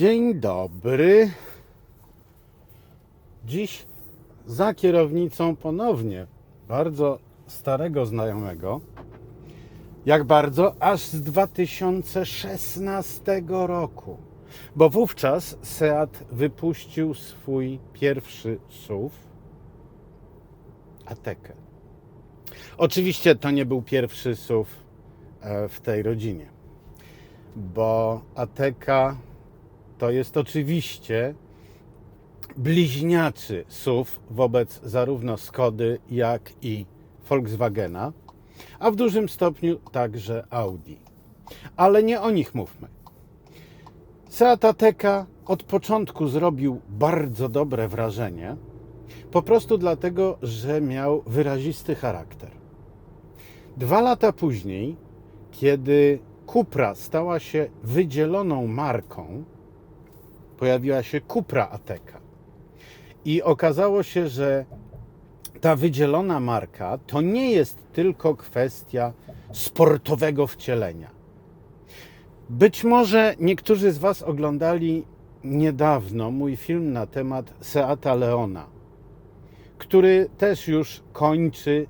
Dzień dobry. Dziś za kierownicą ponownie bardzo starego znajomego. Jak bardzo? Aż z 2016 roku. Bo wówczas Seat wypuścił swój pierwszy SUV, Atekę. Oczywiście to nie był pierwszy SUV e, w tej rodzinie, bo Ateka to jest oczywiście bliźniaczy SUV wobec zarówno Skody, jak i Volkswagena, a w dużym stopniu także Audi. Ale nie o nich mówmy. Seat Ateca od początku zrobił bardzo dobre wrażenie, po prostu dlatego, że miał wyrazisty charakter. Dwa lata później, kiedy Cupra stała się wydzieloną marką, pojawiła się Cupra Ateca. I okazało się, że ta wydzielona marka to nie jest tylko kwestia sportowego wcielenia. Być może niektórzy z Was oglądali niedawno mój film na temat Seata Leona, który też już kończy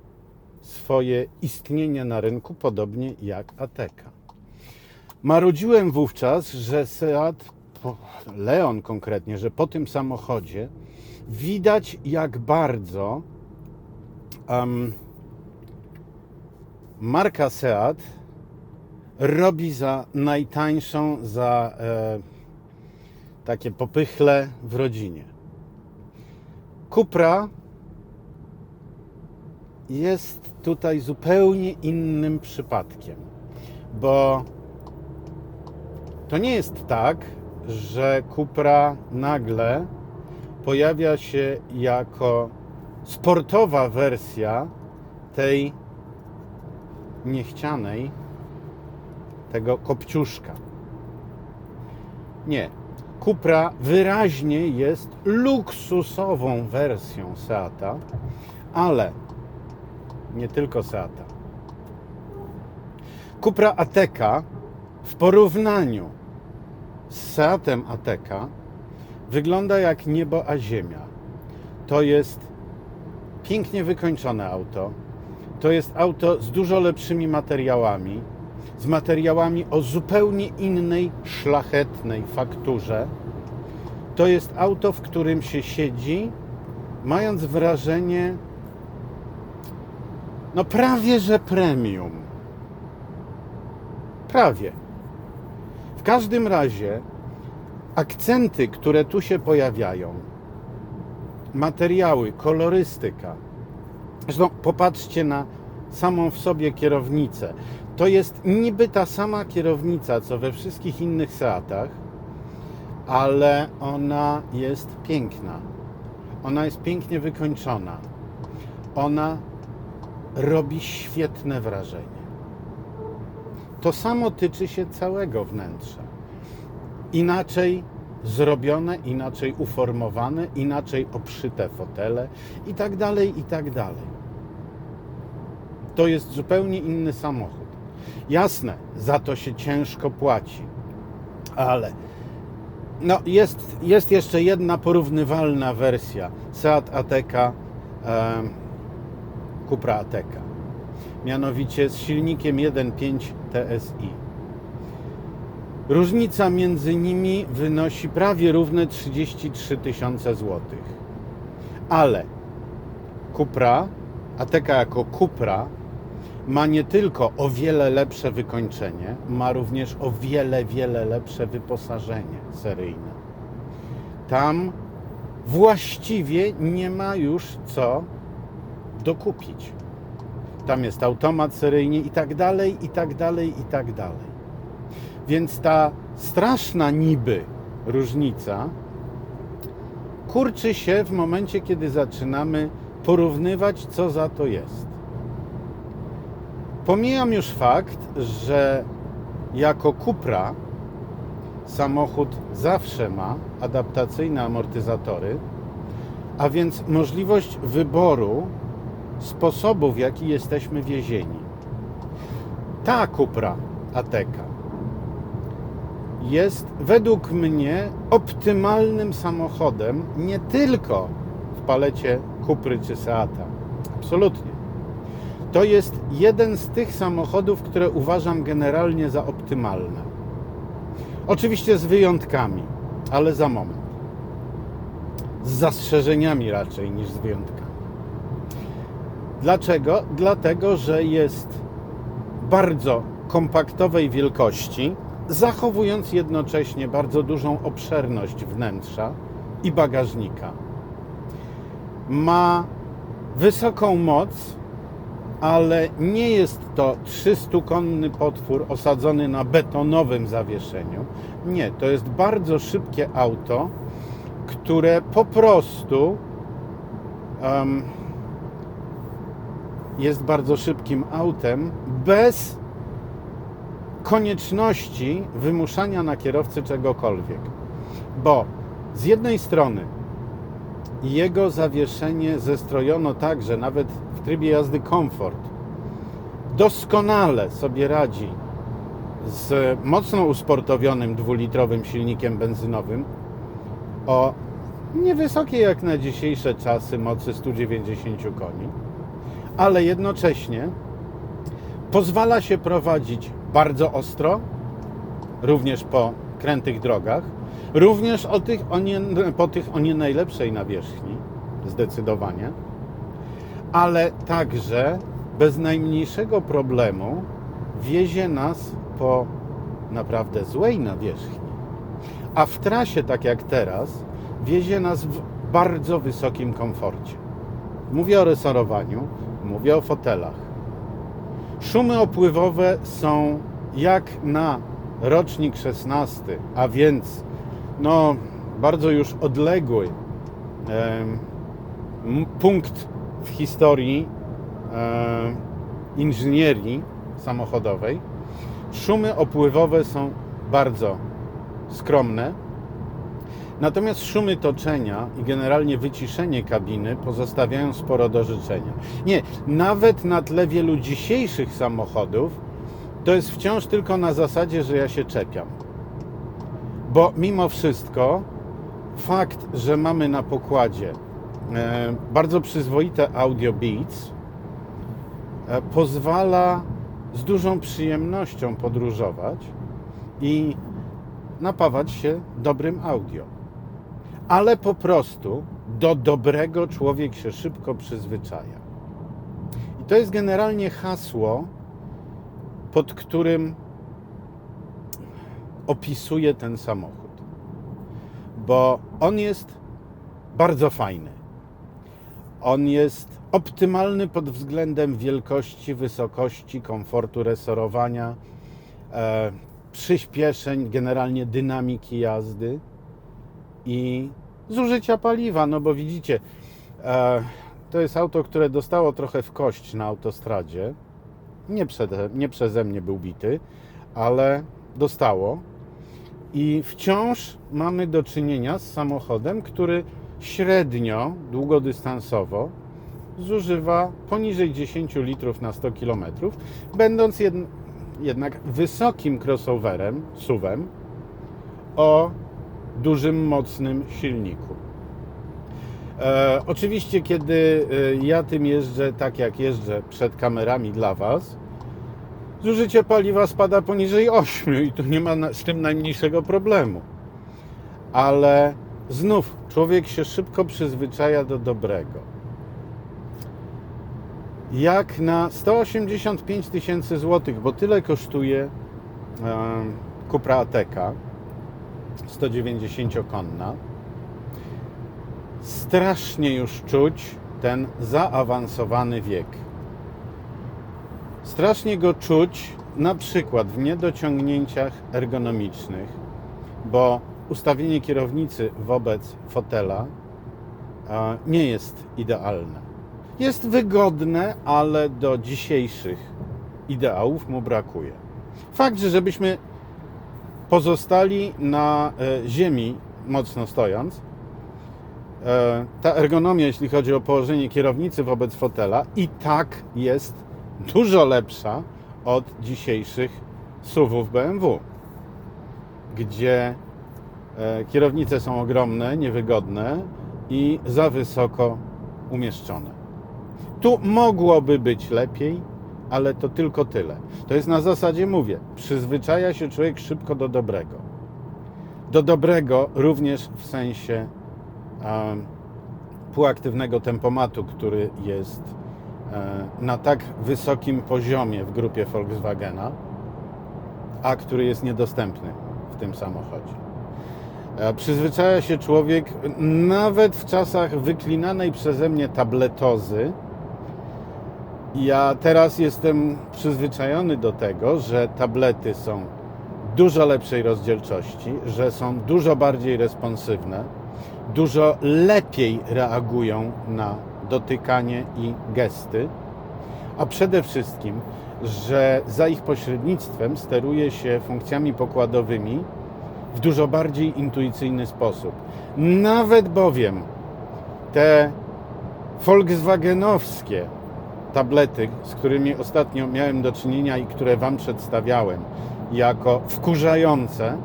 swoje istnienie na rynku, podobnie jak Ateka. Marudziłem wówczas, że Seat, Leon konkretnie, że po tym samochodzie widać jak bardzo um, marka Seat robi za najtańszą, za e, takie popychle w rodzinie. Cupra jest tutaj zupełnie innym przypadkiem, bo to nie jest tak, że Cupra nagle pojawia się jako sportowa wersja tej niechcianej, tego kopciuszka. Nie. Cupra wyraźnie jest luksusową wersją Seata, ale nie tylko Seata. Cupra Ateca w porównaniu z Seatem Ateca wygląda jak niebo a ziemia. To jest pięknie wykończone auto. To jest auto z dużo lepszymi materiałami, z materiałami o zupełnie innej, szlachetnej fakturze. To jest auto, w którym się siedzi, mając wrażenie, no prawie że premium. Prawie. W każdym razie akcenty, które tu się pojawiają, materiały, kolorystyka. Zresztą popatrzcie na samą w sobie kierownicę. To jest niby ta sama kierownica, co we wszystkich innych Seatach, ale ona jest piękna. Ona jest pięknie wykończona. Ona robi świetne wrażenie. To samo tyczy się całego wnętrza. Inaczej zrobione, inaczej uformowane, inaczej obszyte fotele i tak dalej, i tak dalej. To jest zupełnie inny samochód. Jasne, za to się ciężko płaci, ale no jest, jest jeszcze jedna porównywalna wersja Seat Ateca, e, Cupra Ateca. Mianowicie z silnikiem 1.5 TSI. Różnica między nimi wynosi prawie równe 33 tysiące złotych. Ale Cupra, Ateca jako Cupra ma nie tylko o wiele lepsze wykończenie, ma również o wiele, wiele lepsze wyposażenie seryjne. Tam właściwie nie ma już co dokupić. Tam jest automat seryjny i tak dalej, i tak dalej, i tak dalej. Więc ta straszna niby różnica kurczy się w momencie, kiedy zaczynamy porównywać, co za to jest. Pomijam już fakt, że jako Cupra samochód zawsze ma adaptacyjne amortyzatory, a więc możliwość wyboru sposobu, w jaki jesteśmy wiezieni. Ta Cupra Ateca jest według mnie optymalnym samochodem nie tylko w palecie Cupry czy Seata. Absolutnie. To jest jeden z tych samochodów, które uważam generalnie za optymalne. Oczywiście z wyjątkami, ale za moment. Z zastrzeżeniami raczej niż z wyjątkami. Dlaczego? Dlatego, że jest bardzo kompaktowej wielkości, zachowując jednocześnie bardzo dużą obszerność wnętrza i bagażnika. Ma wysoką moc, ale nie jest to 300-konny potwór osadzony na betonowym zawieszeniu. Nie, to jest bardzo szybkie auto, które po prostu um, jest bardzo szybkim autem bez konieczności wymuszania na kierowcy czegokolwiek. Bo z jednej strony jego zawieszenie zestrojono tak, że nawet w trybie jazdy komfort doskonale sobie radzi z mocno usportowionym dwulitrowym silnikiem benzynowym o niewysokiej jak na dzisiejsze czasy mocy 190 koni, ale jednocześnie pozwala się prowadzić bardzo ostro, również po krętych drogach, również o tych, o nie, po tych o nie najlepszej nawierzchni, zdecydowanie, ale także bez najmniejszego problemu wiezie nas po naprawdę złej nawierzchni. A w trasie, tak jak teraz, wiezie nas w bardzo wysokim komforcie. Mówię o resorowaniu, mówię o fotelach. Szumy opływowe są jak na rocznik 16, a więc no, bardzo już odległy em, punkt w historii em, inżynierii samochodowej. Szumy opływowe są bardzo skromne, natomiast szumy toczenia i generalnie wyciszenie kabiny pozostawiają sporo do życzenia. Nie, nawet na tle wielu dzisiejszych samochodów to jest wciąż tylko na zasadzie, że ja się czepiam. Bo mimo wszystko fakt, że mamy na pokładzie e, bardzo przyzwoite audio Beats e, pozwala z dużą przyjemnością podróżować i napawać się dobrym audio. Ale po prostu do dobrego człowiek się szybko przyzwyczaja. I to jest generalnie hasło, pod którym opisuję ten samochód. Bo on jest bardzo fajny. On jest optymalny pod względem wielkości, wysokości, komfortu resorowania, e, przyspieszeń, generalnie dynamiki jazdy i zużycia paliwa. No bo widzicie, e, to jest auto, które dostało trochę w kość na autostradzie. Nie, nie przeze mnie był bity, ale dostało. I wciąż mamy do czynienia z samochodem, który średnio, długodystansowo zużywa poniżej 10 litrów na 100 km, będąc jed, jednak wysokim crossoverem, suwem o dużym, mocnym silniku. E, oczywiście, kiedy e, ja tym jeżdżę tak jak jeżdżę przed kamerami dla Was, zużycie paliwa spada poniżej 8 i tu nie ma z tym najmniejszego problemu. Ale znów człowiek się szybko przyzwyczaja do dobrego. Jak na 185 tysięcy złotych, bo tyle kosztuje e, Cupra Ateca 190-konna, strasznie już czuć ten zaawansowany wiek. Strasznie go czuć na przykład w niedociągnięciach ergonomicznych, bo ustawienie kierownicy wobec fotela e, nie jest idealne. Jest wygodne, ale do dzisiejszych ideałów mu brakuje. Fakt, że żebyśmy pozostali na e, ziemi mocno stojąc, e, ta ergonomia, jeśli chodzi o położenie kierownicy wobec fotela, i tak jest dużo lepsza od dzisiejszych SUVów BMW. gdzie e, kierownice są ogromne, niewygodne i za wysoko umieszczone. Tu mogłoby być lepiej, ale to tylko tyle. To jest na zasadzie, mówię, przyzwyczaja się człowiek szybko do dobrego. Do dobrego również w sensie półaktywnego tempomatu, który jest e, na tak wysokim poziomie w grupie Volkswagena, a który jest niedostępny w tym samochodzie. E, Przyzwyczaja się człowiek nawet w czasach wyklinanej przeze mnie tabletozy. Ja teraz jestem przyzwyczajony do tego, że tablety są dużo lepszej rozdzielczości, że są dużo bardziej responsywne, dużo lepiej reagują na dotykanie i gesty, a przede wszystkim, że za ich pośrednictwem steruje się funkcjami pokładowymi w dużo bardziej intuicyjny sposób. Nawet bowiem te Volkswagenowskie tablety, z którymi ostatnio miałem do czynienia i które Wam przedstawiałem jako wkurzające,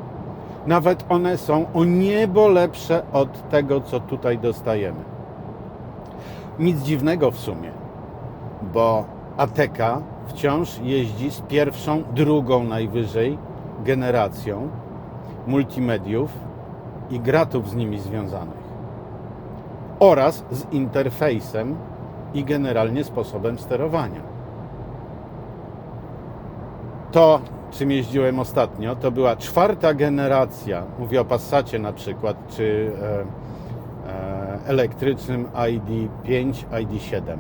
nawet one są o niebo lepsze od tego, co tutaj dostajemy. Nic dziwnego w sumie, bo ATK wciąż jeździ z pierwszą, drugą najwyżej generacją multimediów i gratów z nimi związanych oraz z interfejsem i generalnie sposobem sterowania. To, czym jeździłem ostatnio, to była czwarta generacja, mówię o Passacie na przykład, czy e, e, elektrycznym ID5, ID7.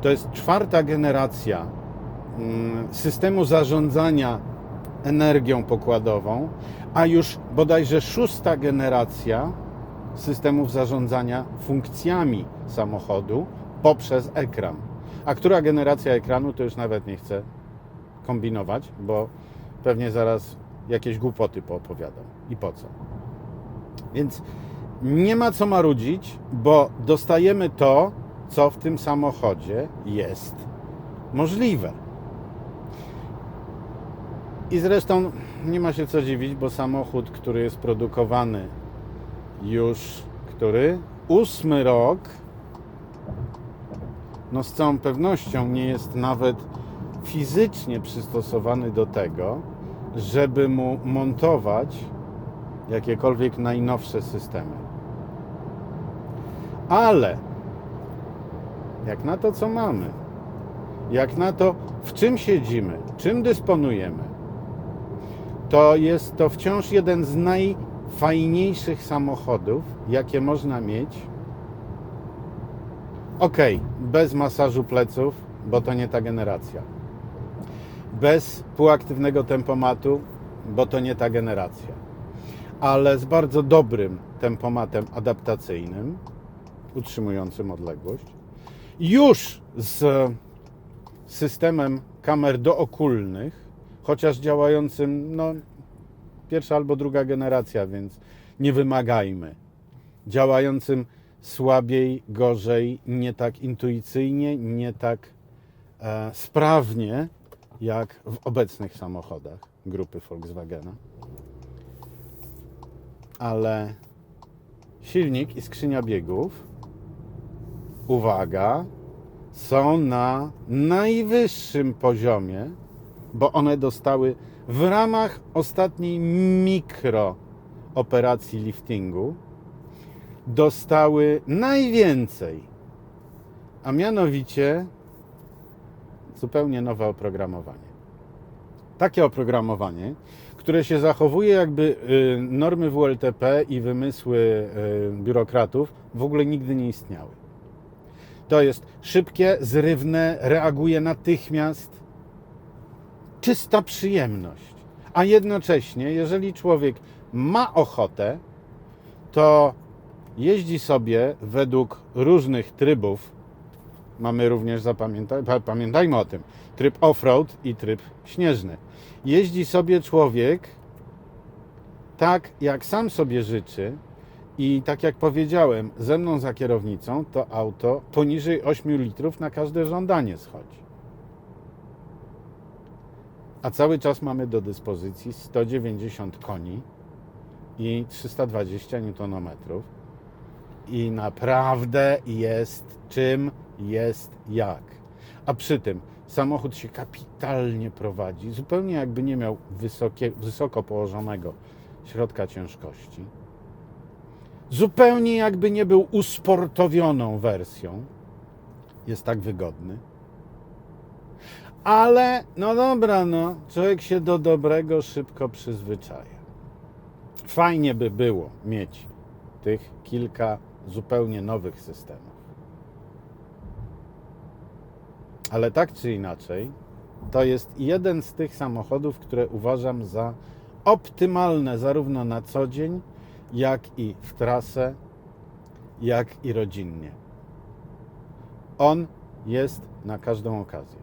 To jest czwarta generacja mm, systemu zarządzania energią pokładową, a już bodajże szósta generacja systemów zarządzania funkcjami samochodu poprzez ekran. A która generacja ekranu, to już nawet nie chcę kombinować, bo pewnie zaraz jakieś głupoty poopowiadam. I po co? Więc nie ma co marudzić, bo dostajemy to, co w tym samochodzie jest możliwe. I zresztą nie ma się co dziwić, bo samochód, który jest produkowany już, który? Ósmy rok, no z całą pewnością nie jest nawet fizycznie przystosowany do tego, żeby mu montować jakiekolwiek najnowsze systemy. Ale jak na to, co mamy, jak na to, w czym siedzimy, czym dysponujemy, to jest to wciąż jeden z najfajniejszych samochodów, jakie można mieć. Ok, bez masażu pleców, bo to nie ta generacja. Bez półaktywnego tempomatu, bo to nie ta generacja. Ale z bardzo dobrym tempomatem adaptacyjnym, utrzymującym odległość. Już z systemem kamer dookulnych, chociaż działającym, no, pierwsza albo druga generacja, więc nie wymagajmy. Działającym słabiej, gorzej, nie tak intuicyjnie, nie tak e, sprawnie jak w obecnych samochodach grupy Volkswagena. Ale silnik i skrzynia biegów, uwaga, są na najwyższym poziomie, bo one dostały w ramach ostatniej mikro operacji liftingu dostały najwięcej, a mianowicie zupełnie nowe oprogramowanie. Takie oprogramowanie, które się zachowuje jakby y, normy WLTP i wymysły y, biurokratów w ogóle nigdy nie istniały. To jest szybkie, zrywne, reaguje natychmiast, czysta przyjemność. A jednocześnie, jeżeli człowiek ma ochotę, to jeździ sobie według różnych trybów. Mamy również, zapamiętaj, pamiętajmy o tym, tryb off-road i tryb śnieżny. Jeździ sobie człowiek tak, jak sam sobie życzy, i tak jak powiedziałem, ze mną za kierownicą to auto poniżej 8 litrów na każde żądanie schodzi. A cały czas mamy do dyspozycji 190 koni i 320 Nm. I naprawdę jest czym, jest jak. A przy tym samochód się kapitalnie prowadzi, zupełnie jakby nie miał wysokie, wysoko położonego środka ciężkości. Zupełnie jakby nie był usportowioną wersją. Jest tak wygodny. Ale, no dobra, no, człowiek się do dobrego szybko przyzwyczaja. Fajnie by było mieć tych kilka zupełnie nowych systemów. Ale tak czy inaczej, to jest jeden z tych samochodów, które uważam za optymalne zarówno na co dzień, jak i w trasę, jak i rodzinnie. On jest na każdą okazję.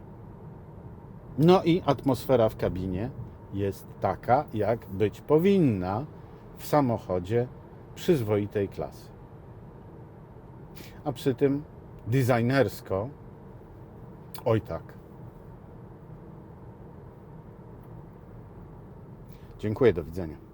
No i atmosfera w kabinie jest taka, jak być powinna w samochodzie przyzwoitej klasy. A przy tym designersko, oj tak. Dziękuję, do widzenia.